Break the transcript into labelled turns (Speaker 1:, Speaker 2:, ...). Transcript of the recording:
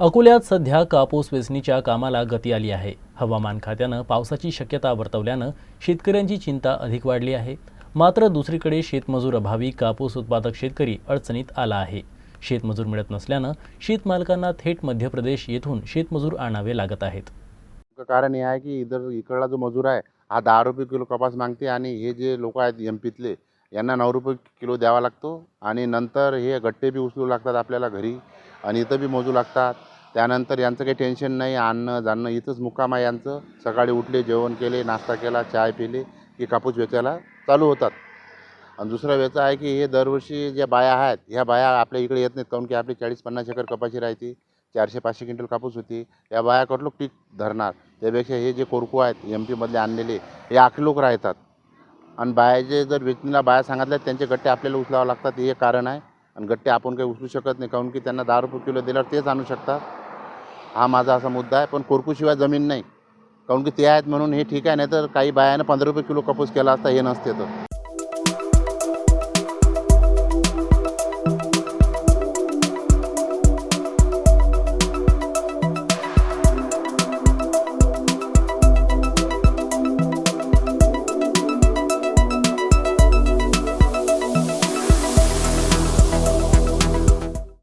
Speaker 1: अकोल्यात सध्या कापूस वेचणीच्या कामाला गती आली आहे. हवामान खात्यानं पावसाची शक्यता वर्तवल्यानं शेतकऱ्यांची चिंता अधिक वाढली आहे. मात्र दुसरीकडे शेतमजूर अभावी कापूस उत्पादक शेतकरी अडचणीत आला आहे. शेतमजूर मिळत नसल्यानं शेतमालकांना थेट मध्य प्रदेश येथून शेतमजूर आणावे लागत आहेत.
Speaker 2: कारण हे आहे की इधर इकडला जो मजूर आहे हा दहा रुपये किलो कपास मागते आणि हे जे लोक आहेत एम पीतले यांना नऊ रुपये किलो द्यावा लागतो आणि नंतर हे गट्टे बी उचलू लागतात आपल्याला घरी. आणि इथं बी मोजू लागतात. त्यानंतर यांचं काही टेन्शन नाही आणणं जाणं इथंच मुक्काम आहे यांचं. सकाळी उठले जेवण केले नाश्ता केला चाय पिले की कापूस वेचायला चालू होतात. आणि दुसरा वेचा आहे की हे दरवर्षी ज्या बाया आहेत ह्या बाया आपल्या इकडे येत नाहीत काऊन की आपली चाळीस पन्नास एकर कपाशी राहते चारशे पाचशे क्विंटल कापूस होती. या बाया लोक पीक धरणार. त्यापेक्षा हे जे कोरकू आहेत एम पीमधले आणलेले हे आखी लोक राहतात. आणि बायाचे जर वेचणीला बाया सांगितल्या त्यांचे गट्टे आपल्याला उचलावं लागतात हे कारण आहे. आणि गट्टे आपण काही उचलू शकत नाही काहून की त्यांना दहा रुपये किलो दिल्यावर तेच आणू शकतात. हा माझा असा मुद्दा आहे पण कोरकूशिवाय जमीन नाही. काहून की ते आहेत म्हणून हे ठीक आहे नाही तर काही बायानं पंधरा रुपये किलो कापूस केला असता हे नसते तर.